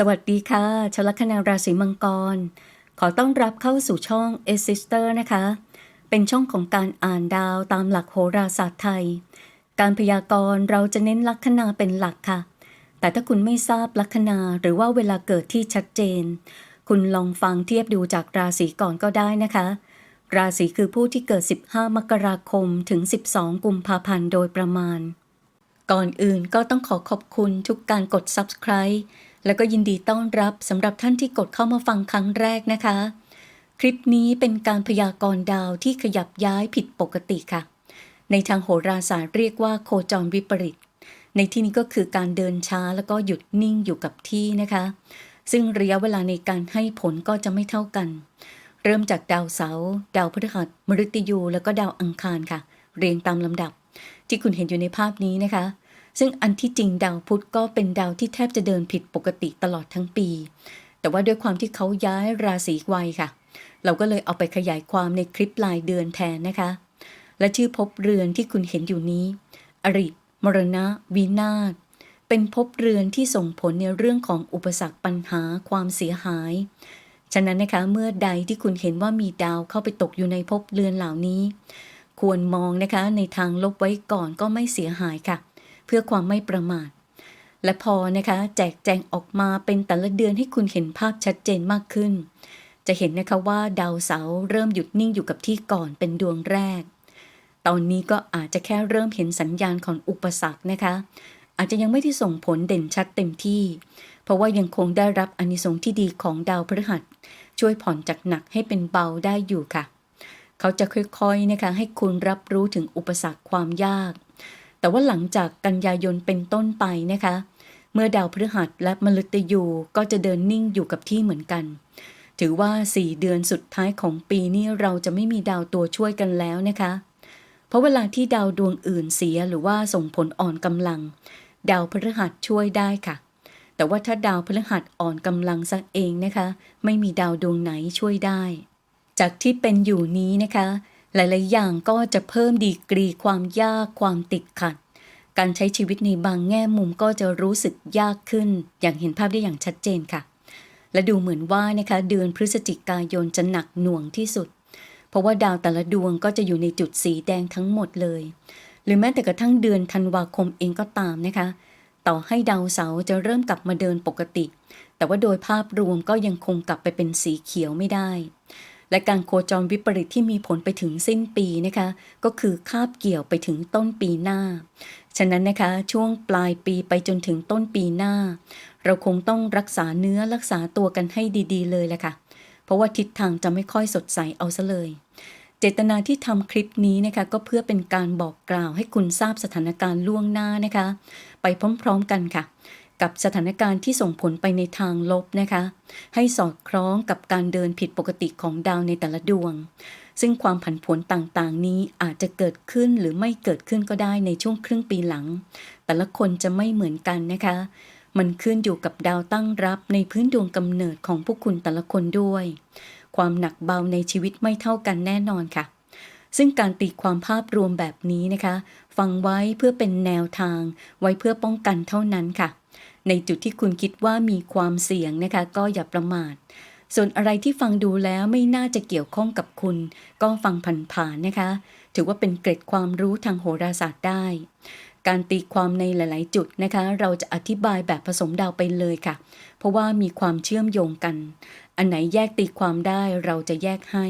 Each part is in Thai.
สวัสดีค่ะชลัคนาราศีมังกร ขอต้อนรับเข้าสู่ช่อง a s s i s t e r นะคะ เป็นช่องของการอ่านดาวตามหลักโหราศาสตร์ไทย การพยากรณ์เราจะเน้นลัคนาเป็นหลักค่ะ แต่ถ้าคุณไม่ทราบลัคนาหรือว่าเวลาเกิดที่ชัดเจน คุณลองฟังเทียบดูจากราศีก่อนก็ได้นะคะ ราศีคือผู้ที่เกิด 15 มกราคมถึง 12 กุมภาพันธ์โดยประมาณ ก่อนอื่นก็ต้องขอขอบคุณทุกการกด subscribe แล้วก็ยินดีต้อนรับสำหรับท่านที่กดเข้ามาฟังครั้งแรกนะคะ คลิปนี้เป็นการพยากรณ์ดาวที่ขยับย้ายผิดปกติค่ะ ในทางโหราศาสตร์เรียกว่าโคจรวิปริต ในที่นี้ก็คือการเดินช้าแล้วก็หยุดนิ่งอยู่กับที่นะคะ ซึ่งระยะเวลาในการให้ผลก็จะไม่เท่ากัน เริ่มจากดาวเสาร์ดาวพฤหัสมฤตยู แล้วก็ดาวอังคารค่ะ เรียงตามลำดับ ที่คุณเห็นอยู่ในภาพนี้นะคะ ซึ่งอันที่จริงดาวพุธก็เป็นดาวที่แทบจะเดินผิดปกติตลอดทั้งปี แต่ว่าด้วยความที่เขาย้ายราศีไวค่ะ เราก็เลยเอาไปขยายความในคลิปรายเดือนแทนนะคะ และชื่อภพเรือนที่คุณเห็นอยู่นี้ อริ มรณะ วินาศเป็นภพเรือนที่ส่งผลในเรื่องของอุปสรรคปัญหาความเสียหาย ฉะนั้นนะคะเมื่อใดที่คุณเห็นว่ามีดาวเข้าไปตกอยู่ในภพเรือนเหล่านี้ ควรมองนะคะในทางลบไว้ก่อนก็ไม่เสียหายค่ะ เพื่อความไม่ประมาท และพอนะคะแจกแจงออกมาเป็นแต่ละเดือนให้คุณเห็นภาพชัดเจนมากขึ้น จะเห็นนะคะว่าดาวเสาร์เริ่มหยุดนิ่งอยู่กับที่ก่อนเป็นดวงแรก ตอนนี้ก็อาจจะแค่เริ่มเห็นสัญญาณของอุปสรรคนะคะ อาจจะยังไม่ได้ส่งผลเด่นชัดเต็มที่ เพราะว่ายังคงได้รับอนิสงส์ที่ดีของดาวพฤหัส ช่วยผ่อนจากหนักให้เป็นเบาได้อยู่ค่ะเขาจะค่อยๆนะคะให้คุณรับรู้ถึงอุปสรรคความยาก แต่ว่าหลังจากกันยายนเป็นต้นไปนะคะ เมื่อดาวพฤหัสและมฤตยูก็จะเดินนิ่งอยู่กับที่เหมือนกัน ถือว่า 4 เดือนสุดท้ายของปีนี้เราจะไม่มีดาวตัวช่วยกันแล้วนะคะ เพราะเวลาที่ดาวดวงอื่นเสียหรือว่าส่งผลอ่อนกำลัง ดาวพฤหัสช่วยได้ค่ะ แต่ว่าถ้าดาวพฤหัสอ่อนกำลังสักเองนะคะ ไม่มีดาวดวงไหนช่วยได้ จากที่เป็นอยู่นี้นะคะ หลาย ๆ อย่างก็จะเพิ่มดีกรีความยากความติดขัด การใช้ชีวิตในบางแง่มุมก็จะรู้สึกยากขึ้น อย่างเห็นภาพได้อย่างชัดเจนค่ะ และดูเหมือนว่านะคะเดือนพฤศจิกายนจะหนักหน่วงที่สุด เพราะว่าดาวแต่ละดวงก็จะอยู่ในจุดสีแดงทั้งหมดเลย หรือแม้แต่กระทั่งเดือนธันวาคมเองก็ตามนะคะ ต่อให้ดาวเสาร์จะเริ่มกลับมาเดินปกติ แต่ว่าโดยภาพรวมก็ยังคงกลับไปเป็นสีเขียวไม่ได้ และการโคจรวิปริตที่มีผลไปถึงสิ้นปีนะคะ ก็คือคาบเกี่ยวไปถึงต้นปีหน้า ฉะนั้นนะคะช่วงปลายปีไปจนถึงต้นปีหน้า เราคงต้องรักษาเนื้อรักษาตัวกันให้ดีๆ เลยแหละค่ะ เพราะว่าทิศทางจะไม่ค่อยสดใสเอาซะเลย เจตนาที่ทำคลิปนี้นะคะ ก็เพื่อเป็นการบอกกล่าวให้คุณทราบสถานการณ์ล่วงหน้านะคะ ไปพร้อมๆกันค่ะ กับสถานการณ์ที่ส่งผลไปในทางลบนะคะ ให้สอดคล้องกับการเดินผิดปกติของดาวในแต่ละดวง ซึ่งความผันผวนต่างๆ นี้อาจจะเกิดขึ้นหรือไม่เกิดขึ้นก็ได้ในช่วงครึ่งปีหลัง แต่ละคนจะไม่เหมือนกันนะคะ มันขึ้นอยู่กับดาวตั้งรับในพื้นดวงกำเนิดของพวกคุณแต่ละคนด้วย ความหนักเบาในชีวิตไม่เท่ากันแน่นอนค่ะซึ่งการตีความภาพรวมแบบนี้นะคะ ฟังไว้เพื่อเป็นแนวทาง ไว้เพื่อป้องกันเท่านั้นค่ะ ในจุดที่คุณคิดว่ามีความเสี่ยงนะคะ ก็อย่าประมาท ส่วนอะไรที่ฟังดูแล้วไม่น่าจะเกี่ยวข้องกับคุณ ก็ฟังผ่านๆนะคะ ถือว่าเป็นเกร็ดความรู้ทางโหราศาสตร์ได้ การตีความในหลาย ๆ จุดนะคะ เราจะอธิบายแบบผสมดาวไปเลยค่ะ เพราะว่ามีความเชื่อมโยงกัน อันไหนแยกตีความได้เราจะแยกให้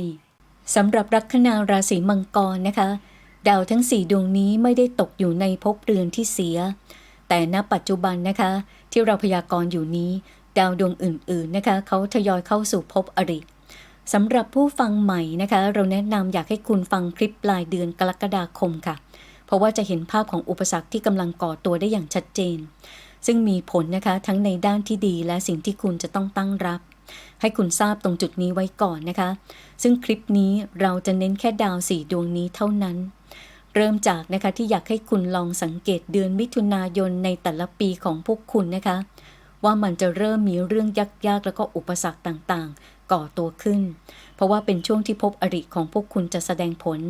สำหรับลัคนาราศีมังกรนะคะ ดาวทั้ง4ดวงนี้ไม่ได้ตกอยู่ในภพเรือนที่เสีย แต่ณปัจจุบันนะคะ ที่เราพยากรณ์อยู่นี้ ดาวดวงอื่น ๆนะคะเขาทยอยเข้าสู่ภพอริสำหรับผู้ฟังใหม่นะคะ เราแนะนำอยากให้คุณฟังคลิปปลายเดือนกรกฎาคมค่ะ เพราะว่าจะเห็นภาพของอุปสรรคที่กำลังก่อตัวได้อย่างชัดเจน ซึ่งมีผลนะคะทั้งในด้านที่ดีและสิ่งที่คุณจะต้องตั้งรับ ให้คุณทราบตรงจุดนี้ไว้ก่อนนะคะ ซึ่งคลิปนี้เราจะเน้นแค่ดาวสี่ดวงนี้เท่านั้น เริ่มจากนะคะที่อยากให้คุณลองสังเกตเดือนมิถุนายนในแต่ละปีของพวกคุณนะคะ ว่ามันจะเริ่มมีเรื่องยากๆ แล้วก็อุปสรรคต่างๆ ก่อตัวขึ้น เพราะว่าเป็นช่วงที่พบอริของพวกคุณจะแสดงผล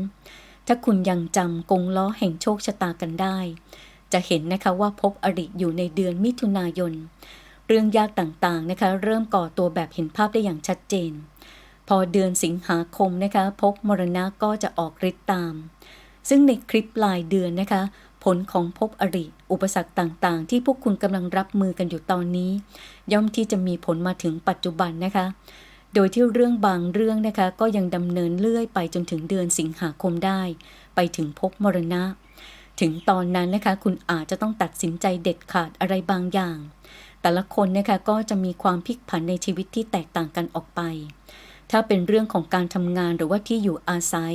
ถ้าคุณยังจำกงล้อแห่งโชคชะตากันได้ จะเห็นนะคะว่าพบอริอยู่ในเดือนมิถุนายน เรื่องยากต่างๆนะคะ เริ่มก่อตัวแบบเห็นภาพได้อย่างชัดเจน พอเดือนสิงหาคมนะคะภพมรณะก็จะออกฤทธิ์ตาม ซึ่งในคลิปลายเดือนนะคะ ผลของภพอริ อุปสรรคต่างๆ ที่พวกคุณกำลังรับมือกันอยู่ตอนนี้ ย่อมที่จะมีผลมาถึงปัจจุบันนะคะ โดยที่เรื่องบางเรื่องนะคะ ก็ยังดำเนินเลื่อยไปจนถึงเดือนสิงหาคมได้ ไปถึงภพมรณะ ถึงตอนนั้นนะคะ คุณอาจจะต้องตัดสินใจเด็ดขาดอะไรบางอย่าง แต่ละคนนะคะก็จะมีความพลิกผันในชีวิตที่แตกต่างกันออกไปถ้าเป็นเรื่องของการทำงานหรือว่าที่อยู่อาศัย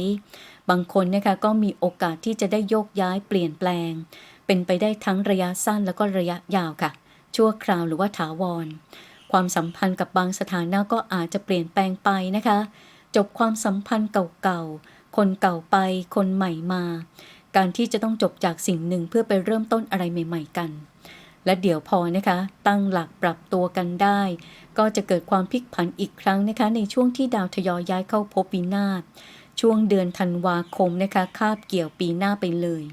บางคนนะคะก็มีโอกาสที่จะได้โยกย้ายเปลี่ยนแปลง เป็นไปได้ทั้งระยะสั้นแล้วก็ระยะยาวค่ะ ชั่วคราวหรือว่าถาวร ความสัมพันธ์กับบางสถานะก็อาจจะเปลี่ยนแปลงไปนะคะ จบความสัมพันธ์เก่าๆ คนเก่าไป คนใหม่มา การที่จะต้องจบจากสิ่งหนึ่งเพื่อไปเริ่มต้นอะไรใหม่ ๆ กัน และเดี๋ยวพอนะคะ ตั้งหลักปรับตัวกันได้ ก็จะเกิดความพลิกผันอีกครั้งนะคะ ในช่วงที่ดาวทยอยย้ายเข้าภพปีนาศ ช่วงเดือนธันวาคมนะคะคาบเกี่ยวปีหน้าไปเลย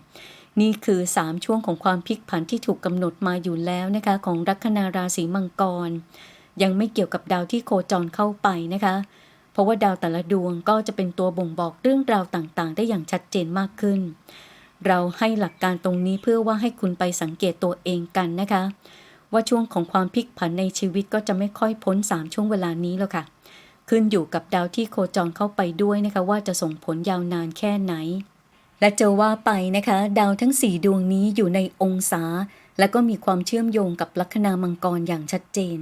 นี่คือ 3 ช่วงของความพลิกผันที่ถูกกำหนดมาอยู่แล้วนะคะ ของลัคนาราศีมังกร ยังไม่เกี่ยวกับดาวที่โคจรเข้าไปนะคะ เพราะว่าดาวแต่ละดวงก็จะเป็นตัวบ่งบอกเรื่องราวต่างๆ ได้อย่างชัดเจนมากขึ้น เราให้หลักการตรงนี้เพื่อว่าให้คุณไปสังเกตตัวเองกันนะคะ ว่าช่วงของความพลิกผันในชีวิตก็จะไม่ค่อยพ้น 3 ช่วงเวลานี้แล้วค่ะ ขึ้นอยู่กับดาวที่โคจรเข้าไปด้วยนะคะว่าจะส่งผลยาวนานแค่ไหน และจะว่าไปนะคะ ดาวทั้ง 4 ดวงนี้อยู่ในองศา และก็มีความเชื่อมโยงกับลัคนามังกรอย่างชัดเจน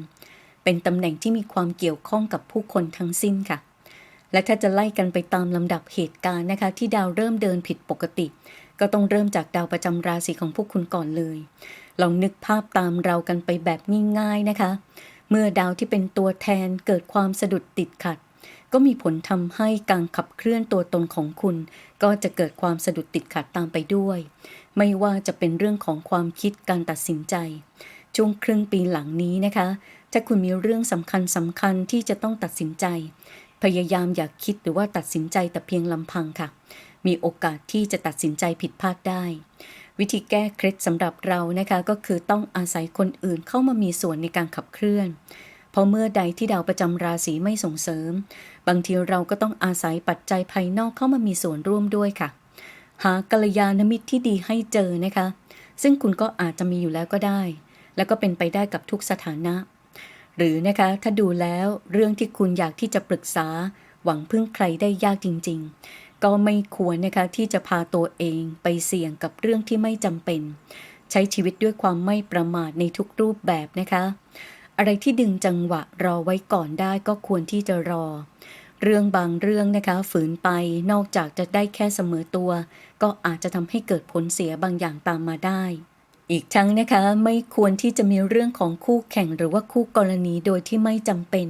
เป็นตำแหน่งที่มีความเกี่ยวข้องกับผู้คนทั้งสิ้นค่ะ และถ้าจะไล่กันไปตามลำดับเหตุการณ์นะคะ ที่ดาวเริ่มเดินผิดปกติ ก็ต้องเริ่มจากดาวประจำราศีของพวกคุณก่อนเลย ลองนึกภาพตามเรากันไปแบบง่ายๆนะคะ เมื่อดาวที่เป็นตัวแทนเกิดความสะดุดติดขัด ก็มีผลทำให้การขับเคลื่อนตัวตนของคุณ ก็จะเกิดความสะดุดติดขัดตามไปด้วย ไม่ว่าจะเป็นเรื่องของความคิดการตัดสินใจ ช่วงครึ่งปีหลังนี้นะคะ ถ้าคุณมีเรื่องสำคัญสำคัญที่จะต้องตัดสินใจ พยายามอย่าคิดหรือว่าตัดสินใจแต่เพียงลำพังค่ะ มีโอกาสที่จะตัดสินใจผิดพลาดได้ วิธีแก้เคล็ดสำหรับเรานะคะก็คือต้องอาศัยคนอื่นเข้ามามีส่วนในการขับเคลื่อนพราะเมื่อใดที่ดาวประจำราศีไม่ส่งเสริม บางทีเราก็ต้องอาศัยปัจจัยภายนอกเข้ามามีส่วนร่วมด้วยค่ะ หากัลยาณมิตรที่ดีให้เจอนะคะ ซึ่งคุณก็อาจจะมีอยู่แล้วก็ได้ แล้วก็เป็นไปได้กับทุกสถานะ หรือนะคะถ้าดูแล้วเรื่องที่คุณอยากที่จะปรึกษา หวังพึ่งใครได้ยากจริง ๆ ก็ไม่ควรนะคะที่จะพาตัวเองไปเสี่ยงกับเรื่องที่ไม่จำเป็น ใช้ชีวิตด้วยความไม่ประมาทในทุกรูปแบบนะคะ อะไรที่ดึงจังหวะรอไว้ก่อนได้ก็ควรที่จะรอ เรื่องบางเรื่องนะคะฝืนไปนอกจากจะได้แค่เสมอตัว ก็อาจจะทำให้เกิดผลเสียบางอย่างตามมาได้อีกทั้งนะคะไม่ควรที่จะมีเรื่องของคู่แข่งหรือว่าคู่กรณีโดยที่ไม่จำเป็น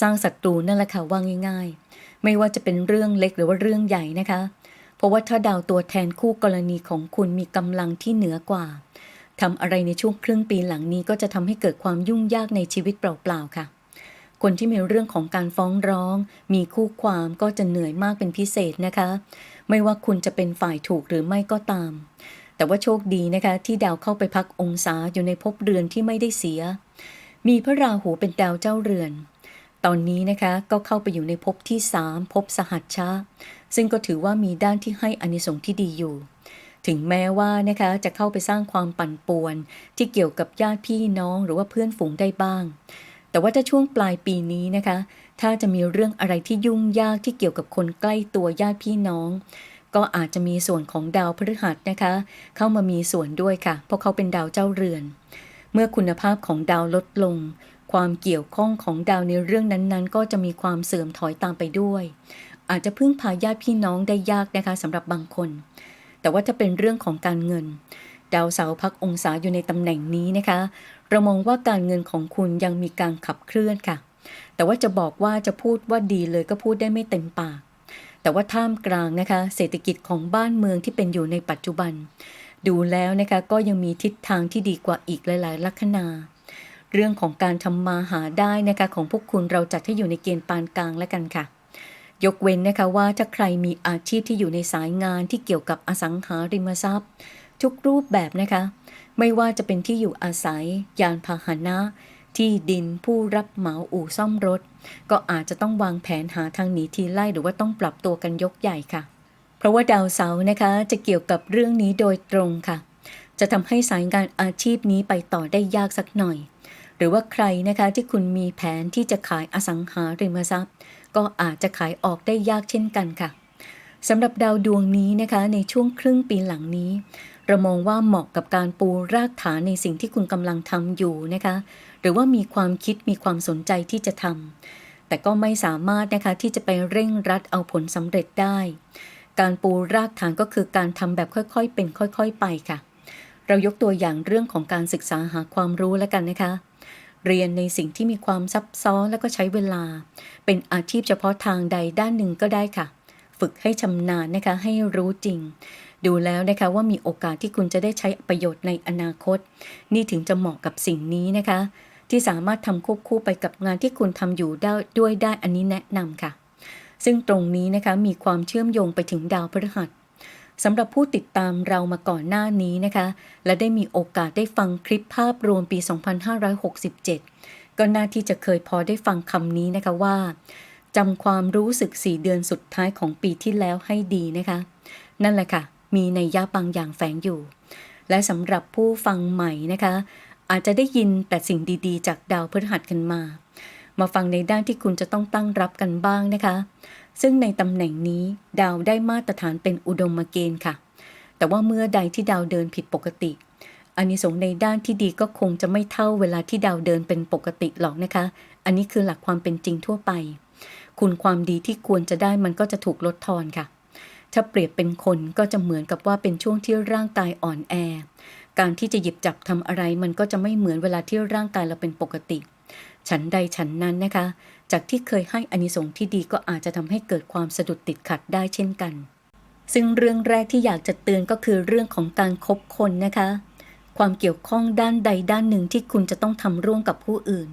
สร้างศัตรูนั่นแหละค่ะว่าง่าย ๆ ไม่ว่าจะเป็นเรื่องเล็กหรือว่าเรื่องใหญ่นะคะ เพราะว่าถ้าดาวตัวแทนคู่กรณีของคุณมีกำลังที่เหนือกว่าทำอะไรในช่วงครึ่งปีหลังนี้ก็จะทำให้เกิดความยุ่งยากในชีวิตเปล่าๆค่ะ คนที่มีเรื่องของการฟ้องร้อง มีคู่ความก็จะเหนื่อยมากเป็นพิเศษนะคะ ไม่ว่าคุณจะเป็นฝ่ายถูกหรือไม่ก็ตาม แต่ว่าโชคดีนะคะที่ดาวเข้าไปพักองศาอยู่ในภพเรือนที่ไม่ได้เสีย มีพระราหูเป็นดาวเจ้าเรือน ตอนนี้นะคะก็เข้าไปอยู่ในภพที่สามภพสหัชชะซึ่งก็ถือว่ามีด้านที่ให้อานิสงส์ที่ดีอยู่ ถึงแม้ว่านะคะจะเข้าไปสร้างความปั่นป่วน ที่เกี่ยวกับญาติพี่น้องหรือว่าเพื่อนฝูงได้บ้าง แต่ว่าถ้าช่วงปลายปีนี้นะคะ ถ้าจะมีเรื่องอะไรที่ยุ่งยากที่เกี่ยวกับคนใกล้ตัวญาติพี่น้อง ก็อาจจะมีส่วนของดาวพฤหัสนะคะ เข้ามามีส่วนด้วยค่ะ เพราะเขาเป็นดาวเจ้าเรือน เมื่อคุณภาพของดาวลดลง ความเกี่ยวข้องของดาวในเรื่องนั้นๆ ก็จะมีความเสื่อมถอยตามไปด้วย อาจจะพึ่งพาญาติพี่น้องได้ยากนะคะสำหรับบางคน แต่ว่าถ้าเป็นเรื่องของการเงิน ดาวเสาพักองศาอยู่ในตำแหน่งนี้นะคะ เรามองว่าการเงินของคุณยังมีการขับเคลื่อนค่ะ แต่ว่าจะบอกว่าจะพูดว่าดีเลยก็พูดได้ไม่เต็มปาก แต่ว่าท่ามกลางนะคะเศรษฐกิจของบ้านเมืองที่เป็นอยู่ในปัจจุบัน ดูแล้วนะคะก็ยังมีทิศทางที่ดีกว่าอีกหลาย ๆ ลัคนา เรื่องของการทำมาหาได้นะคะของพวกคุณเราจัดให้อยู่ในเกณฑ์ปานกลางแล้วกันค่ะ ยกเว้นนะคะว่าถ้าใครมีอาชีพที่อยู่ในสายงานที่เกี่ยวกับอสังหาริมทรัพย์ ทุกรูปแบบนะคะ ไม่ว่าจะเป็นที่อยู่อาศัย ยานพาหนะ ที่ดินผู้รับเหมาอู่ซ่อมรถ ก็อาจจะต้องวางแผนหาทางหนีทีไล่หรือว่าต้องปรับตัวกันยกใหญ่ค่ะ เพราะว่าดาวเสาร์นะคะจะเกี่ยวกับเรื่องนี้โดยตรงค่ะ จะทำให้สายงานอาชีพนี้ไปต่อได้ยากสักหน่อย หรือว่าใครนะคะที่คุณมีแผนที่จะขายอสังหาริมทรัพย์ ก็อาจจะขายออกได้ยากเช่นกันค่ะสำหรับดาวดวงนี้นะคะในช่วงครึ่งปีหลังนี้ เรามองว่าเหมาะกับการปูรากฐานในสิ่งที่คุณกำลังทำอยู่นะคะ หรือว่ามีความคิดมีความสนใจที่จะทำแต่ก็ไม่สามารถนะคะที่จะไปเร่งรัดเอาผลสำเร็จได้ การปูรากฐานก็คือการทำแบบค่อยๆ เป็นค่อย ๆ ไปค่ะ เรายกตัวอย่างเรื่องของการศึกษาหาความรู้แล้วกันนะคะ เรียนในสิ่งที่มีความซับซ้อนแล้วก็ใช้เวลา เป็นอาชีพเฉพาะทางใดด้านหนึ่งก็ได้ค่ะ ฝึกให้ชำนาญนะคะให้รู้จริง ดูแล้วนะคะว่ามีโอกาสที่คุณจะได้ใช้ประโยชน์ในอนาคต นี่ถึงจะเหมาะกับสิ่งนี้นะคะ ที่สามารถทำควบคู่ไปกับงานที่คุณทำอยู่ได้ด้วยได้อันนี้แนะนำค่ะซึ่งตรงนี้นะคะมีความเชื่อมโยงไปถึงดาวพฤหัส สำหรับผู้ติดตามเรามาก่อนหน้านี้นะคะ และได้มีโอกาสได้ฟังคลิปภาพรวมปี 2567 ก็น่าที่จะเคยพอได้ฟังคำนี้นะคะว่าจำความรู้สึก 4 เดือนสุดท้ายของปีที่แล้วให้ดีนะคะ นั่นแหละค่ะ มีในยยะบางอย่างแฝงอยู่ และสำหรับผู้ฟังใหม่นะคะ อาจจะได้ยินแต่สิ่งดีๆ จากดาวพฤหัสกันมา มาฟังในด้านที่คุณจะต้องตั้งรับกันบ้างนะคะ ซึ่งในตำแหน่งนี้ดาวได้มาตรฐานเป็นอุดมเกณฑ์ค่ะ แต่ว่าเมื่อใดที่ดาวเดินผิดปกติอันนี้สงในด้านที่ดีก็คงจะไม่เท่าเวลาที่ดาวเดินเป็นปกติหรอกนะคะ อันนี้คือหลักความเป็นจริงทั่วไป คุณความดีที่ควรจะได้มันก็จะถูกลดทอนค่ะ ถ้าเปรียบเป็นคนก็จะเหมือนกับว่าเป็นช่วงที่ร่างกายอ่อนแอ การที่จะหยิบจับทำอะไรมันก็จะไม่เหมือนเวลาที่ร่างกายเราเป็นปกติ ฉันใดฉันนั้นนะคะ จากที่เคยให้อานิสงส์ที่ดีก็อาจจะทำให้เกิดความสะดุดติดขัดได้เช่นกัน ซึ่งเรื่องแรกที่อยากจะเตือนก็คือเรื่องของการคบคนนะคะ ความเกี่ยวข้องด้านใดด้านหนึ่งที่คุณจะต้องทำร่วมกับผู้อื่น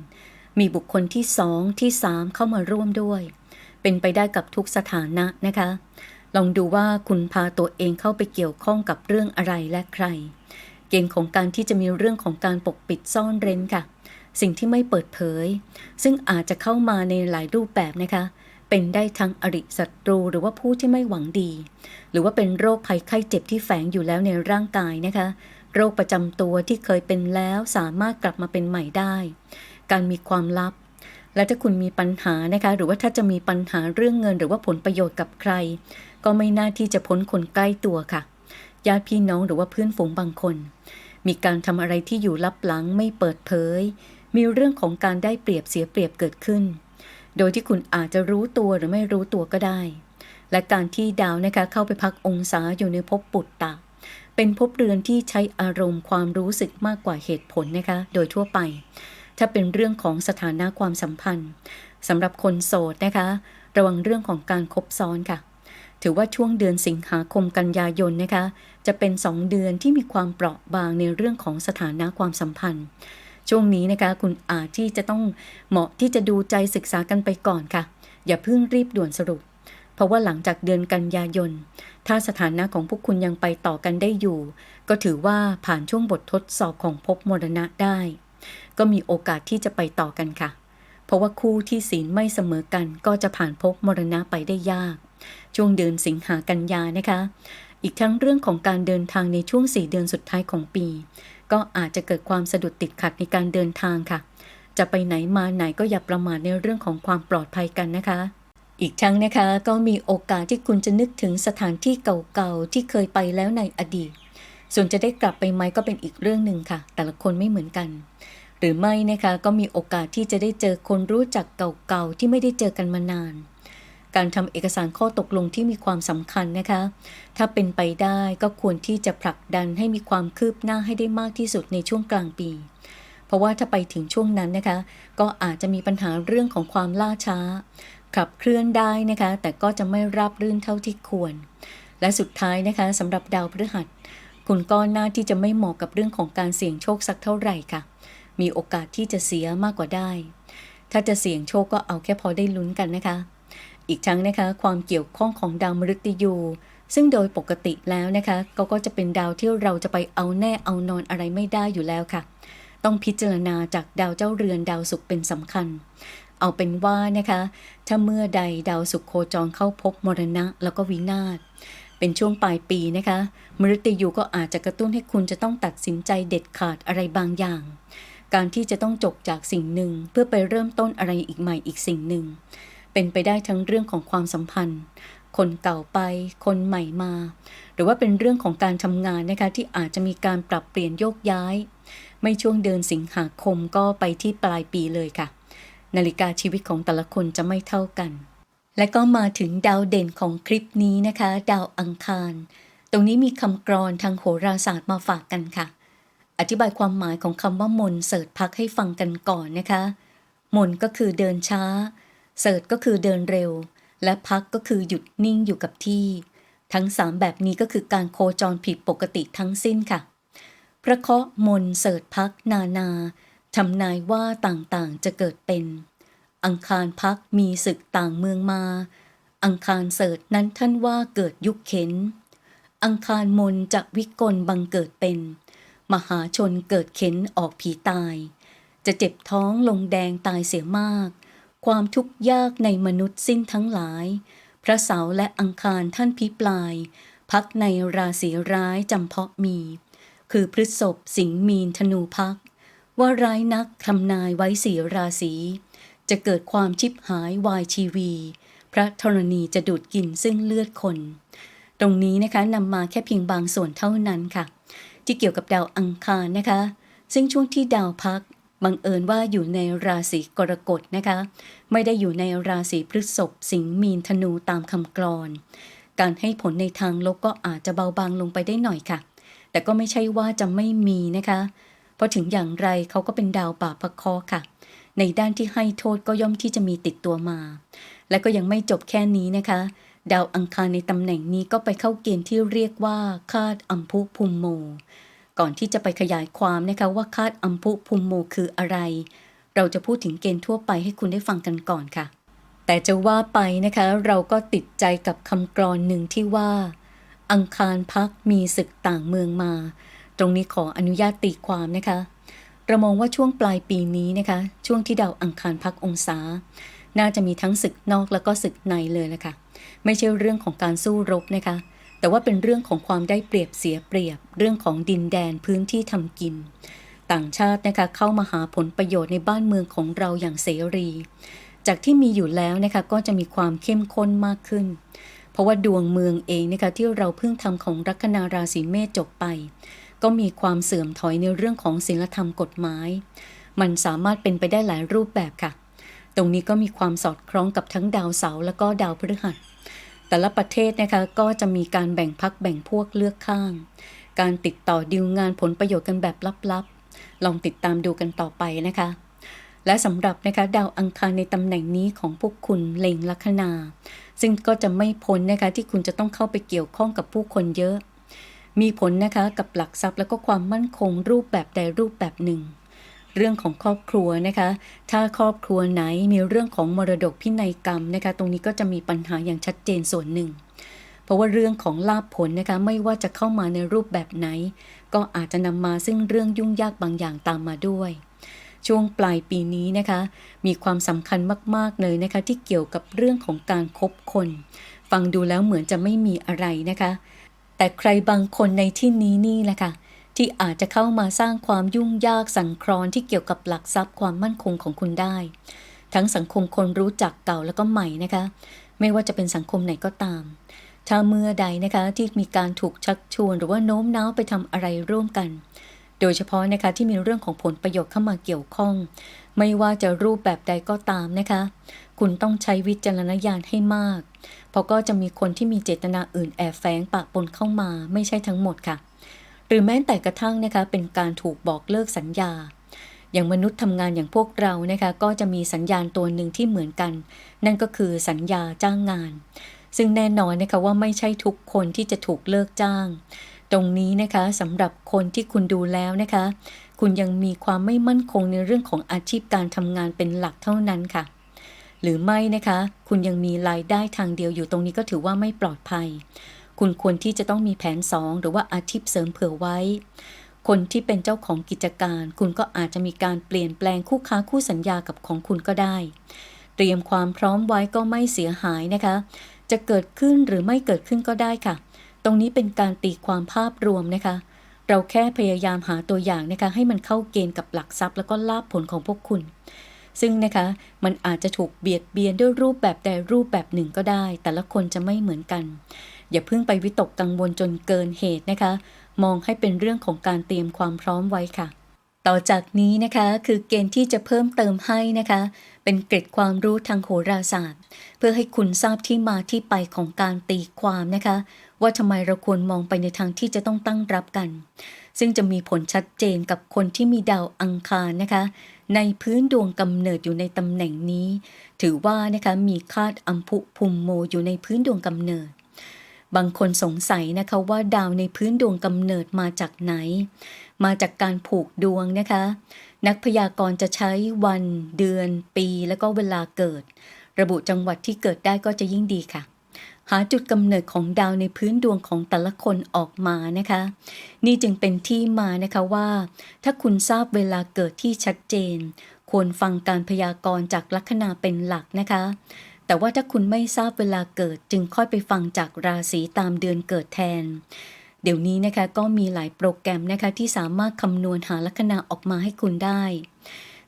มีบุคคลที่สองที่สามเข้ามาร่วมด้วย เป็นไปได้กับทุกสถานะนะคะ ลองดูว่าคุณพาตัวเองเข้าไปเกี่ยวข้องกับเรื่องอะไรและใคร เกณฑ์ของการที่จะมีเรื่องของการปกปิดซ่อนเร้นค่ะ สิ่งที่ไม่เปิดเผย ซึ่งอาจจะเข้ามาในหลายรูปแบบนะคะ เป็นได้ทั้งอริศัตรูหรือว่าผู้ที่ไม่หวังดี หรือว่าเป็นโรคภัยไข้เจ็บที่แฝงอยู่แล้วในร่างกายนะคะ โรคประจำตัวที่เคยเป็นแล้วสามารถกลับมาเป็นใหม่ได้ การมีความลับและถ้าคุณมีปัญหานะคะ หรือว่าถ้าจะมีปัญหาเรื่องเงิน หรือว่าผลประโยชน์กับใคร ก็ไม่น่าที่จะพ้นคนใกล้ตัวค่ะ ญาติพี่น้องหรือว่าเพื่อนฝูงบางคน มีการทำอะไรที่อยู่ลับหลังไม่เปิดเผย มีเรื่องของการได้เปรียบเสียเปรียบเกิดขึ้น โดยที่คุณอาจจะรู้ตัวหรือไม่รู้ตัวก็ได้ และการที่ดาวนะคะเข้าไปพักองศาอยู่ในภพปุตตะ เป็นภพเรือนที่ใช้อารมณ์ความรู้สึกมากกว่าเหตุผลนะคะ โดยทั่วไป ถ้าเป็นเรื่องของสถานะความสัมพันธ์สำหรับคนโสดนะคะ ระวังเรื่องของการคบซ้อนค่ะถือว่าช่วงเดือนสิงหาคมกันยายนนะคะ จะเป็น 2 เดือนที่มีความเปราะบางในเรื่องของสถานะความสัมพันธ์ ช่วงนี้นะคะ คุณอาจที่จะต้องเหมาะที่จะดูใจศึกษากันไปก่อนค่ะ อย่าเพิ่งรีบด่วนสรุป เพราะว่าหลังจากเดือนกันยายน ถ้าสถานะของพวกคุณยังไปต่อกันได้อยู่ ก็ถือว่าผ่านช่วงบททดสอบของภพมรณะได้ ก็มีโอกาสที่จะไปต่อกันค่ะ เพราะว่าคู่ที่ศีลไม่เสมอกันก็จะผ่านภพมรณะไปได้ยาก ช่วงเดือนสิงหากันยานะคะ อีกทั้งเรื่องของการเดินทางในช่วง4เดือนสุดท้ายของปี ก็อาจจะเกิดความสะดุดติดขัดในการเดินทางค่ะ จะไปไหนมาไหนก็อย่าประมาทในเรื่องของความปลอดภัยกันนะคะ อีกทั้งนะคะก็มีโอกาสที่คุณจะนึกถึงสถานที่เก่าๆที่เคยไปแล้วในอดีต ส่วนจะได้กลับไปไหมก็เป็นอีกเรื่องหนึ่งค่ะ แต่ละคนไม่เหมือนกัน หรือไม่นะคะก็มีโอกาสที่จะได้เจอคนรู้จักเก่าๆที่ไม่ได้เจอกันมานาน การทำเอกสารข้อตกลงที่มีความสำคัญนะคะ ถ้าเป็นไปได้ก็ควรที่จะผลักดันให้มีความคืบหน้าให้ได้มากที่สุดในช่วงกลางปี เพราะว่าถ้าไปถึงช่วงนั้นนะคะ ก็อาจจะมีปัญหาเรื่องของความล่าช้า ขับเคลื่อนได้นะคะ แต่ก็จะไม่ราบรื่นเท่าที่ควร และสุดท้ายนะคะสำหรับดาวพฤหัส คุณก็น่าที่จะไม่เหมาะกับเรื่องของการเสี่ยงโชคสักเท่าไหร่ค่ะ มีโอกาสที่จะเสียมากกว่าได้ ถ้าจะเสี่ยงโชคก็เอาแค่พอได้ลุ้นกันนะคะ อีกทั้งนะคะความเกี่ยวข้องของดาวมฤตยู ซึ่งโดยปกติแล้วนะคะก็ก็จะเป็นดาวที่เราจะไปเอาแน่เอานอนอะไรไม่ได้อยู่แล้วค่ะ ต้องพิจารณาจากดาวเจ้าเรือนดาวศุกร์เป็นสำคัญ เอาเป็นว่านะคะถ้าเมื่อใดดาวศุกร์โคจรเข้าพบมรณะแล้วก็วินาศเป็นช่วงปลายปีนะคะ มฤตยูก็อาจจะกระตุ้นให้คุณจะต้องตัดสินใจเด็ดขาดอะไรบางอย่าง การที่จะต้องจบจากสิ่งหนึ่งเพื่อไปเริ่มต้นอะไรอีกใหม่อีกสิ่งหนึ่ง เป็นไปได้ทั้งเรื่องของความสัมพันธ์ คนเก่าไป คนใหม่มา หรือว่าเป็นเรื่องของการทำงานนะคะที่อาจจะมีการปรับเปลี่ยนโยกย้าย ไม่ช่วงเดือนสิงหาคมก็ไปที่ปลายปีเลยค่ะ นาฬิกาชีวิตของแต่ละคนจะไม่เท่ากัน และก็มาถึงดาวเด่นของคลิปนี้นะคะ ดาวอังคาร ตรงนี้มีคำกรอนทางโหราศาสตร์มาฝากกันค่ะ อธิบายความหมายของคำว่ามนเสิร์ชพักให้ฟังกันก่อนนะคะ มนก็คือเดินช้า เสิร์ชก็คือเดินเร็ว และพักก็คือหยุดนิ่งอยู่กับที่ ทั้งสามแบบนี้ก็คือการโคจรผิดปกติทั้งสิ้นค่ะ พระเคาะมนเสิร์ชพักนานาทำนายว่าต่างๆจะเกิดเป็น อังคารพักมีศึกต่างเมืองมา อังคารเสิร์ชนั้นท่านว่าเกิดยุคเข็น อังคารมนจะวิกลบังเกิดเป็น มหาชนเกิดเข็นออกผีตาย จะเจ็บท้องลงแดงตายเสียมาก ความทุกข์ยากในมนุษย์สิ้นทั้งหลาย พระเสาร์และอังคารท่านพิปลาย พักในราศีร้ายจำเพาะมี คือพฤษภสิงห์มีนธนูพัก ว่าร้ายนักทำนายไว้สีราศี จะเกิดความชิบหายวายชีวี พระธรณีจะดูดกินซึ่งเลือดคน ตรงนี้นะคะนำมาแค่เพียงบางส่วนเท่านั้นค่ะ ที่เกี่ยวกับดาวอังคารนะคะ ซึ่งช่วงที่ดาวพัก บังเอิญว่าอยู่ในราศีกรกฎนะคะ ไม่ได้อยู่ในราศีพฤษภสิงห์มีนธนูตามคำกรอนการให้ผลในทางลบก็อาจจะเบาบางลงไปได้หน่อยค่ะ แต่ก็ไม่ใช่ว่าจะไม่มีนะคะ เพราะถึงอย่างไรเขาก็เป็นดาวป่าพะคราะห์ค่ะ ในด้านที่ให้โทษก็ย่อมที่จะมีติดตัวมา และก็ยังไม่จบแค่นี้นะคะ ดาวอังคารในตำแหน่งนี้ก็ไปเข้าเกณฑ์ที่เรียกว่าคาดอัมพุภูมโม ก่อนที่จะไปขยายความนะคะว่าคาดอัมพุภูมิโมคืออะไร เราจะพูดถึงเกณฑ์ทั่วไปให้คุณได้ฟังกันก่อนค่ะ แต่จะว่าไปนะคะเราก็ติดใจกับคำกรอนหนึ่งที่ว่า อังคารพักมีศึกต่างเมืองมา ตรงนี้ขออนุญาตตีความนะคะเรามองว่าช่วงปลายปีนี้นะคะ ช่วงที่ดาวอังคารพักองศา น่าจะมีทั้งศึกนอกแล้วก็ศึกในเลยนะค่ะ ไม่ใช่เรื่องของการสู้รบนะคะ แต่ว่าเป็นเรื่องของความได้เปรียบเสียเปรียบ เรื่องของดินแดนพื้นที่ทำกิน ต่างชาตินะคะเข้ามาหาผลประโยชน์ในบ้านเมืองของเราอย่างเสรี จากที่มีอยู่แล้วนะคะก็จะมีความเข้มข้นมากขึ้น เพราะว่าดวงเมืองเองนะคะที่เราเพิ่งทำของลัคนาราศีเมษจบไป ก็มีความเสื่อมถอยในเรื่องของศีลธรรมกฎหมาย มันสามารถเป็นไปได้หลายรูปแบบค่ะ ตรงนี้ก็มีความสอดคล้องกับทั้งดาวเสาร์และก็ดาวพฤหัส แต่ละประเทศนะคะก็จะมีการแบ่งพักแบ่งพวกเลือกข้าง การติดต่อดีลงานผลประโยชน์กันแบบลับๆ ลองติดตามดูกันต่อไปนะคะ และสำหรับนะคะดาวอังคารในตำแหน่งนี้ของพวกคุณเล็งลัคนา ซึ่งก็จะไม่พ้นนะคะที่คุณจะต้องเข้าไปเกี่ยวข้องกับผู้คนเยอะ มีผลนะคะกับหลักทรัพย์แล้วก็ความมั่นคงรูปแบบใดรูปแบบหนึ่ง เรื่องของครอบครัวนะคะ ถ้าครอบครัวไหนมีเรื่องของมรดกพินัยกรรมนะคะ ตรงนี้ก็จะมีปัญหาอย่างชัดเจนส่วนหนึ่ง เพราะว่าเรื่องของลาภผลนะคะ ไม่ว่าจะเข้ามาในรูปแบบไหน ก็อาจจะนำมาซึ่งเรื่องยุ่งยากบางอย่างตามมาด้วยช่วงปลายปีนี้นะคะ มีความสำคัญมาก ๆ เลยนะคะ ที่เกี่ยวกับเรื่องของการคบคน ฟังดูแล้วเหมือนจะไม่มีอะไรนะคะ แต่ใครบางคนในที่นี้นี่แหละค่ะ ที่อาจจะเข้ามาสร้างความยุ่งยากสั่นคลอนที่เกี่ยวกับหลักทรัพย์ความมั่นคงของคุณได้ ทั้งสังคมคนรู้จักเก่าแล้วก็ใหม่นะคะ ไม่ว่าจะเป็นสังคมไหนก็ตาม ถ้าเมื่อใดนะคะที่มีการถูกชักชวนหรือว่าโน้มน้าวไปทำอะไรร่วมกัน โดยเฉพาะนะคะที่มีเรื่องของผลประโยชน์เข้ามาเกี่ยวข้อง ไม่ว่าจะรูปแบบใดก็ตามนะคะ คุณต้องใช้วิจารณญาณให้มาก เพราะก็จะมีคนที่มีเจตนาอื่นแอบแฝงปะปนเข้ามา ไม่ใช่ทั้งหมดค่ะ หรือแม้แต่กระทั่งนะคะเป็นการถูกบอกเลิกสัญญา อย่างมนุษย์ทำงานอย่างพวกเรานะคะก็จะมีสัญญาณตัวหนึ่งที่เหมือนกัน นั่นก็คือสัญญาจ้างงาน ซึ่งแน่นอนนะคะว่าไม่ใช่ทุกคนที่จะถูกเลิกจ้าง ตรงนี้นะคะสำหรับคนที่คุณดูแล้วนะคะ คุณยังมีความไม่มั่นคงในเรื่องของอาชีพการทำงานเป็นหลักเท่านั้นค่ะหรือไม่นะคะ คุณยังมีรายได้ทางเดียวอยู่ตรงนี้ก็ถือว่าไม่ปลอดภัย คุณควรที่จะต้องมีแผน 2 หรือว่าอาชีพเสริมเผื่อไว้ คนที่เป็นเจ้าของกิจการ คุณก็อาจจะมีการเปลี่ยนแปลงคู่ค้าคู่สัญญากับของคุณก็ได้ เตรียมความพร้อมไว้ก็ไม่เสียหายนะคะ จะเกิดขึ้นหรือไม่เกิดขึ้นก็ได้ค่ะ ตรงนี้เป็นการตีความภาพรวมนะคะ เราแค่พยายามหาตัวอย่างนะคะ ให้มันเข้าเกณฑ์กับหลักทรัพย์ แล้วก็ลาภผลของพวกคุณซึ่งนะคะมันอาจจะถูกเบียดเบียนด้วยรูปแบบใดรูปแบบหนึ่งก็ได้ แต่ละคนจะไม่เหมือนกัน อย่าเพิ่งไปวิตกกังวลจนเกินเหตุนะคะ มองให้เป็นเรื่องของการเตรียมความพร้อมไว้ค่ะ ต่อจากนี้นะคะคือเกณฑ์ที่จะเพิ่มเติมให้นะคะ เป็นเกร็ดความรู้ทางโหราศาสตร์ เพื่อให้คุณทราบที่มาที่ไปของการตีความนะคะ ว่าทำไมเราควรมองไปในทางที่จะต้องตั้งรับกัน ซึ่งจะมีผลชัดเจนกับคนที่มีดาวอังคารนะคะในพื้นดวงกำเนิดอยู่ในตำแหน่งนี้ ถือว่านะคะมีคาดอัมพุพุมโมอยู่ในพื้นดวงกำเนิด บางคนสงสัยนะคะว่าดาวในพื้นดวงกำเนิดมาจากไหน มาจากการผูกดวงนะคะ นักพยากรณ์จะใช้วัน เดือน ปี แล้วก็เวลาเกิด ระบุจังหวัดที่เกิดได้ก็จะยิ่งดีค่ะ หาจุดกำเนิดของดาวในพื้นดวงของแต่ละคนออกมานะคะ นี่จึงเป็นที่มานะคะว่า ถ้าคุณทราบเวลาเกิดที่ชัดเจน ควรฟังการพยากรณ์จากลัคนาเป็นหลักนะคะ แต่ว่าถ้าคุณไม่ทราบเวลาเกิดจึงค่อยไปฟังจากราศีตามเดือนเกิดแทน เดี๋ยวนี้นะคะก็มีหลายโปรแกรมนะคะที่สามารถคำนวณหาลัคนาออกมาให้คุณได้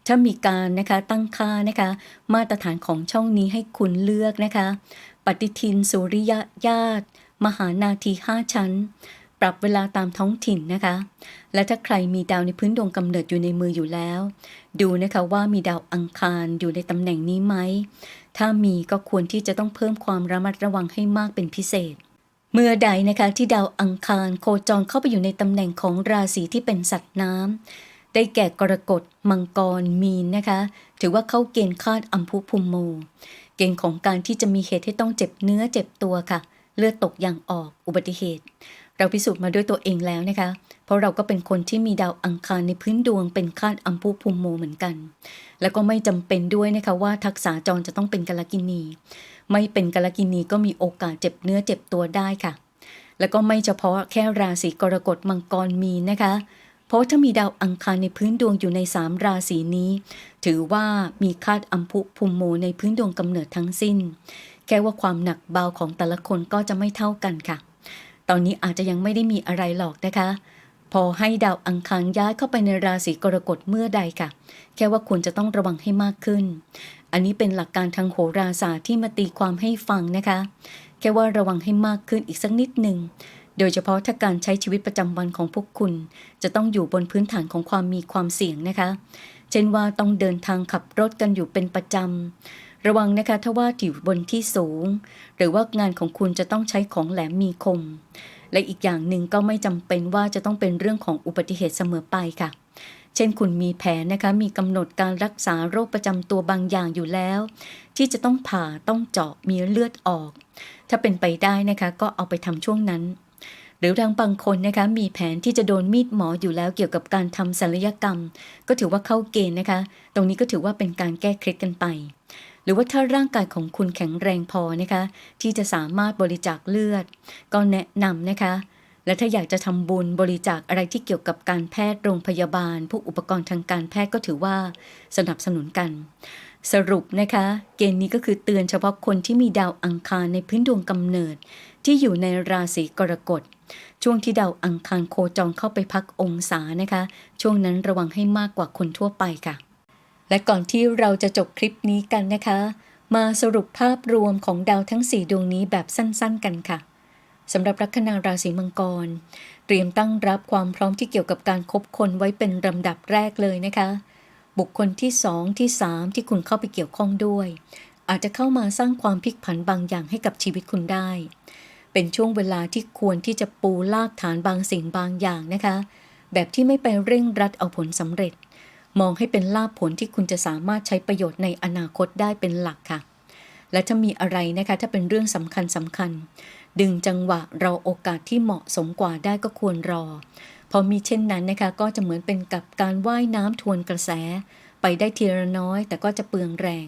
ถ้ามีการนะคะตั้งค่านะคะมาตรฐานของช่องนี้ให้คุณเลือกนะคะ ปฏิทินสุริยะญาติ มหานาที 5 ชั้นปรับเวลาตามท้องถิ่นนะคะ และถ้าใครมีดาวในพื้นดวงกำเนิดอยู่ในมืออยู่แล้ว ดูนะคะว่ามีดาวอังคารอยู่ในตำแหน่งนี้ไหม ถ้ามีก็ควรที่จะต้องเพิ่มความระมัดระวังให้มากเป็นพิเศษ เมื่อใดนะคะที่ดาวอังคารโคจรเข้าไปอยู่ในตำแหน่งของราศีที่เป็นสัตว์น้ำได้แก่กรกฎมังกรมีนนะคะ ถือว่าเข้าเกณฑ์คาดอัมพุพุมโม เกณฑ์ของการที่จะมีเหตุให้ต้องเจ็บเนื้อเจ็บตัวค่ะ เลือดตกอย่างออกอุบัติเหตุ เราพิสูจน์มาด้วยตัวเองแล้วนะคะ เพราะเราก็เป็นคนที่มีดาวอังคารในพื้นดวงเป็นคาดอัมพุพุมโมเหมือนกัน แล้วก็ไม่จำเป็นด้วยนะคะว่าทักษะจรจะต้องเป็นกาลกินี ไม่เป็นกาลกินีก็มีโอกาสเจ็บเนื้อเจ็บตัวได้ค่ะ แล้วก็ไม่เฉพาะแค่ราศีกรกฎมังกรมีนะคะ เพราะถ้ามีดาวอังคารในพื้นดวงอยู่ในสามราศีนี้ ถือว่ามีคาดอัมพุพุมโมในพื้นดวงกำเนิดทั้งสิ้น แค่ว่าความหนักเบาของแต่ละคนก็จะไม่เท่ากันค่ะ ตอนนี้อาจจะยังไม่ได้มีอะไรหรอกนะคะ พอให้ดาวอังคารย้ายเข้าไปในราศีกรกฎเมื่อใดค่ะ แค่ว่าควรจะต้องระวังให้มากขึ้น อันนี้เป็นหลักการทางโหราศาสตร์ที่มาตีความให้ฟังนะคะ แค่ว่าระวังให้มากขึ้นอีกสักนิดหนึ่งโดยเฉพาะถ้าการใช้ชีวิตประจำวันของพวกคุณ จะต้องอยู่บนพื้นฐานของความมีความเสี่ยงนะคะ เช่นว่าต้องเดินทางขับรถกันอยู่เป็นประจำ ระวังนะคะถ้าว่าอยู่บนที่สูง หรือว่างานของคุณจะต้องใช้ของแหลมมีคม และอีกอย่างหนึ่งก็ไม่จำเป็นว่าจะต้องเป็นเรื่องของอุบัติเหตุเสมอไปค่ะ เช่นคุณมีแผนนะคะมีกำหนดการรักษาโรคประจำตัวบางอย่างอยู่แล้ว ที่จะต้องผ่าต้องเจาะมีเลือดออก ถ้าเป็นไปได้นะคะก็เอาไปทำช่วงนั้นหรือทางบางคนนะคะมีแผนที่จะโดนมีดหมออยู่แล้วเกี่ยวกับการทำศัลยกรรม ก็ถือว่าเข้าเกณฑ์นะคะ ตรงนี้ก็ถือว่าเป็นการแก้เคล็ดกันไป หรือว่าถ้าร่างกายของคุณแข็งแรงพอนะคะที่จะสามารถบริจาคเลือด ก็แนะนำนะคะ และถ้าอยากจะทำบุญบริจาคอะไรที่เกี่ยวกับการแพทย์โรงพยาบาล พวกอุปกรณ์ทางการแพทย์ก็ถือว่าสนับสนุนกัน สรุปนะคะ เกณฑ์นี้ก็คือเตือนเฉพาะคนที่มีดาวอังคารในพื้นดวงกำเนิด ที่อยู่ในราศีกรกฎช่วงที่ดาวอังคารโคจรเข้าไปพักองศานะคะ ช่วงนั้นระวังให้มากกว่าคนทั่วไปค่ะ และก่อนที่เราจะจบคลิปนี้กันนะคะ มาสรุปภาพรวมของดาวทั้ง 4 ดวงนี้แบบสั้นๆ กันค่ะสำหรับลัคนาราศีมังกร เตรียมตั้งรับความพร้อมที่เกี่ยวกับการคบคนไว้เป็นลำดับแรกเลยนะคะ บุคคลที่ 2 ที่ 3 ที่คุณเข้าไปเกี่ยวข้องด้วย อาจจะเข้ามาสร้างความพลิกผันบางอย่างให้กับชีวิตคุณได้ เป็นช่วงเวลาที่ควรที่จะปูลากฐานบางสิ่งบางอย่างนะคะ แบบที่ไม่ไปเร่งรัดเอาผลสำเร็จ มองให้เป็นลาภผลที่คุณจะสามารถใช้ประโยชน์ในอนาคตได้เป็นหลักค่ะ และถ้ามีอะไรนะคะ ถ้าเป็นเรื่องสำคัญสำคัญ ดึงจังหวะรอโอกาสที่เหมาะสมกว่าได้ก็ควรรอ พอมีเช่นนั้นนะคะ ก็จะเหมือนเป็นกับการว่ายน้ำทวนกระแส ไปได้ทีละน้อย แต่ก็จะเปลืองแรง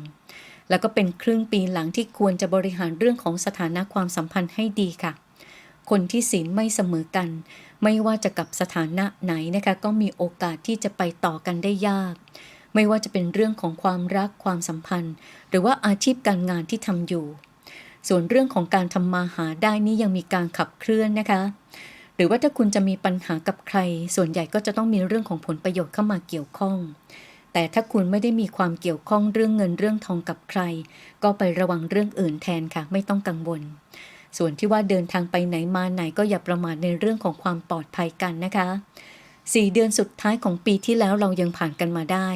แล้วก็เป็นครึ่งปีหลังที่ควรจะบริหารเรื่องของสถานะความสัมพันธ์ให้ดีค่ะ คนที่ศีลไม่เสมอกัน ไม่ว่าจะกับสถานะไหนนะคะก็มีโอกาสที่จะไปต่อกันได้ยาก ไม่ว่าจะเป็นเรื่องของความรักความสัมพันธ์ หรือว่าอาชีพการงานที่ทำอยู่ ส่วนเรื่องของการทำมาหาได้นี่ยังมีการขับเคลื่อนนะคะ หรือว่าถ้าคุณจะมีปัญหากับใคร ส่วนใหญ่ก็จะต้องมีเรื่องของผลประโยชน์เข้ามาเกี่ยวข้องแต่ถ้าคุณไม่ได้มีความเกี่ยวข้องเรื่องเงินเรื่องทองกับใคร ก็ไประวังเรื่องอื่นแทนค่ะ ไม่ต้องกังวล ส่วนที่ว่าเดินทางไปไหนมาไหนก็อย่าประมาทในเรื่องของความปลอดภัยกันนะคะ4เดือนสุดท้ายของปีที่แล้วเรายังผ่านกันมาได้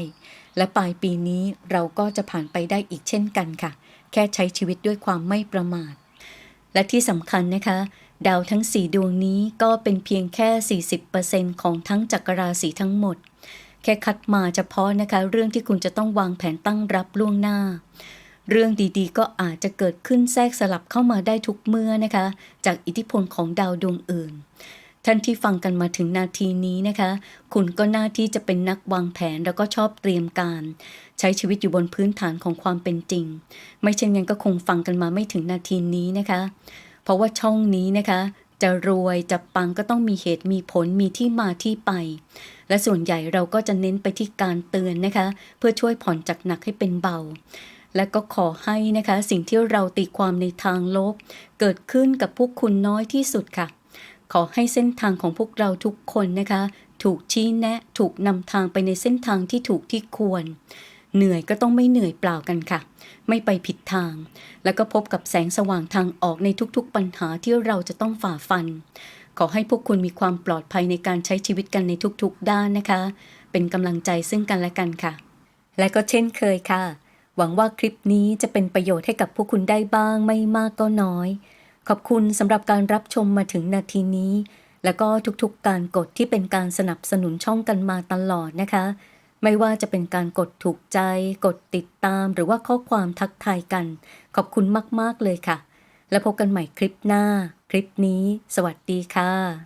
และปลายปีนี้เราก็จะผ่านไปได้อีกเช่นกันค่ะ แค่ใช้ชีวิตด้วยความไม่ประมาท และที่สำคัญนะคะ ดาวทั้ง4ดวงนี้ก็เป็นเพียงแค่ 40%ของทั้งจักรราศีทั้งหมด แค่คัดมาเฉพาะนะคะ เรื่องที่คุณจะต้องวางแผนตั้งรับล่วงหน้า เรื่องดีๆ ก็อาจจะเกิดขึ้นแทรกสลับเข้ามาได้ทุกเมื่อนะคะ จากอิทธิพลของดาวดวงอื่น ท่านที่ฟังกันมาถึงนาทีนี้นะคะ คุณก็น่าที่จะเป็นนักวางแผนแล้วก็ชอบเตรียมการ ใช้ชีวิตอยู่บนพื้นฐานของความเป็นจริง ไม่เช่นนั้นก็คงฟังกันมาไม่ถึงนาทีนี้นะคะ เพราะว่าช่องนี้นะคะจะรวยจะปังก็ต้องมีเหตุมีผลมีที่มาที่ไป และส่วนใหญ่เราก็จะเน้นไปที่การเตือนนะคะ เพื่อช่วยผ่อนจากหนักให้เป็นเบา และก็ขอให้นะคะสิ่งที่เราตีความในทางลบ เกิดขึ้นกับพวกคุณน้อยที่สุดค่ะ ขอให้เส้นทางของพวกเราทุกคนนะคะ ถูกชี้แนะ ถูกนำทางไปในเส้นทางที่ถูกที่ควร เหนื่อยก็ต้องไม่เหนื่อยเปล่ากันค่ะ ไม่ไปผิดทาง แล้วก็พบกับแสงสว่างทางออกในทุกๆ ปัญหาที่เราจะต้องฝ่าฟัน ขอให้พวกคุณมีความปลอดภัยในการใช้ชีวิตกันในทุกๆ ด้านนะคะ เป็นกำลังใจซึ่งกันและกันค่ะ และก็เช่นเคยค่ะ หวังว่าคลิปนี้จะเป็นประโยชน์ให้กับพวกคุณได้บ้างไม่มากก็น้อย ขอบคุณสำหรับการรับชมมาถึงนาทีนี้ แล้วก็ทุกๆการกดที่เป็นการสนับสนุนช่องกันมาตลอดนะคะ ไม่ว่าจะเป็นการกดถูกใจ กดติดตาม หรือว่าข้อความทักทายกัน ขอบคุณมากๆเลยค่ะ แล้วพบกันใหม่คลิปหน้า คลิปนี้ สวัสดีค่ะ